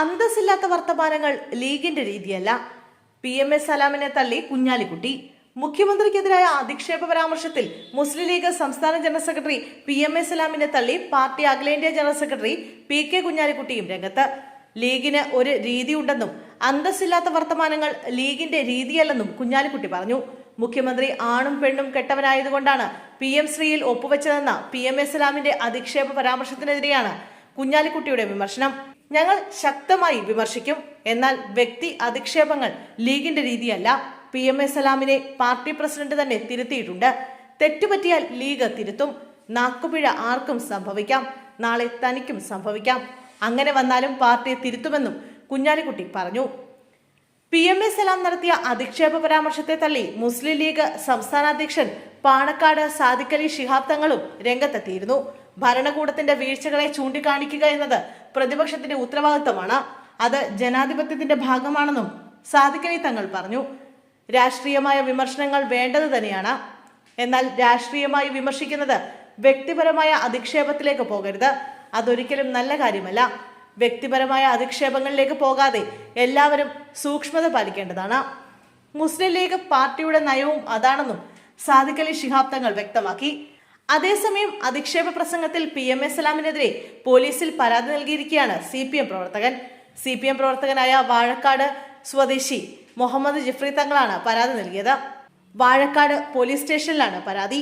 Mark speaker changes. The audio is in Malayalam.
Speaker 1: അന്തസ്സില്ലാത്ത വർത്തമാനങ്ങൾ ലീഗിന്റെ രീതിയല്ല. പി എം എസ് സലാമിനെ തള്ളി കുഞ്ഞാലിക്കുട്ടി. മുഖ്യമന്ത്രിക്കെതിരായ അധിക്ഷേപ പരാമർശത്തിൽ മുസ്ലിം ലീഗ് സംസ്ഥാന general secretary P M S സലാമിനെ തള്ളി പാർട്ടി അഖിലേന്ത്യാ ജനറൽ സെക്രട്ടറി പി കെ കുഞ്ഞാലിക്കുട്ടിയും രംഗത്ത്. ലീഗിന് ഒരു രീതിയുണ്ടെന്നും അന്തസ്സില്ലാത്ത വർത്തമാനങ്ങൾ ലീഗിന്റെ രീതിയല്ലെന്നും കുഞ്ഞാലിക്കുട്ടി പറഞ്ഞു. മുഖ്യമന്ത്രി ആണും പെണ്ണും കെട്ടവനായതുകൊണ്ടാണ് പി എം ശ്രീയിൽ ഒപ്പുവെച്ചതെന്ന പി എം എസ് സലാമിന്റെ അധിക്ഷേപ പരാമർശത്തിനെതിരെയാണ് കുഞ്ഞാലിക്കുട്ടിയുടെ വിമർശനം. ഞങ്ങൾ ശക്തമായി വിമർശിക്കും. എന്നാൽ വ്യക്തി അധിക്ഷേപങ്ങൾ ലീഗിന്റെ രീതിയല്ല. പി എം എസ് സലാമിനെ പാർട്ടി പ്രസിഡന്റ് തന്നെ തിരുത്തിയിട്ടുണ്ട്. തെറ്റുപറ്റിയാൽ ലീഗ് തിരുത്തും. നാക്കുപിഴ ആർക്കും സംഭവിക്കാം. നാളെ തനിക്കും സംഭവിക്കാം. അങ്ങനെ വന്നാലും പാർട്ടി തിരുത്തുമെന്നും കുഞ്ഞാലിക്കുട്ടി പറഞ്ഞു. പി എം എ സലാം നടത്തിയ അധിക്ഷേപ പരാമർശത്തെ തള്ളി മുസ്ലിം ലീഗ് സംസ്ഥാന അധ്യക്ഷൻ പാണക്കാട് സാദിഖലി ശിഹാബ് തങ്ങളും രംഗത്തെത്തിയിരുന്നു. ഭരണകൂടത്തിന്റെ വീഴ്ചകളെ ചൂണ്ടിക്കാണിക്കുക എന്നത് പ്രതിപക്ഷത്തിന്റെ ഉത്തരവാദിത്തമാണ്. അത് ജനാധിപത്യത്തിന്റെ ഭാഗമാണെന്നും സാദിഖലി തങ്ങൾ പറഞ്ഞു. രാഷ്ട്രീയമായ വിമർശനങ്ങൾ വേണ്ടത് തന്നെയാണ്. എന്നാൽ രാഷ്ട്രീയമായി വിമർശിക്കുന്നത് വ്യക്തിപരമായ അധിക്ഷേപത്തിലേക്ക് പോകരുത്. അതൊരിക്കലും നല്ല കാര്യമല്ല. വ്യക്തിപരമായ അധിക്ഷേപങ്ങളിലേക്ക് പോകാതെ എല്ലാവരും സൂക്ഷ്മത പാലിക്കേണ്ടതാണ്. മുസ്ലിം ലീഗ് പാർട്ടിയുടെ നയവും അതാണെന്നും സാദിഖലി ശിഹാബ് തങ്ങൾ വ്യക്തമാക്കി. അതേസമയം അധിക്ഷേപ പ്രസംഗത്തിൽ പി എം എസ് സലാമിനെതിരെ പോലീസിൽ പരാതി നൽകിയിരിക്കുകയാണ് സി പി എം പ്രവർത്തകൻ. സി പി എം പ്രവർത്തകനായ വാഴക്കാട് സ്വദേശി മുഹമ്മദ് ജിഫ്രി തങ്ങളാണ് പരാതി നൽകിയത്. വാഴക്കാട് പോലീസ് സ്റ്റേഷനിലാണ് പരാതി.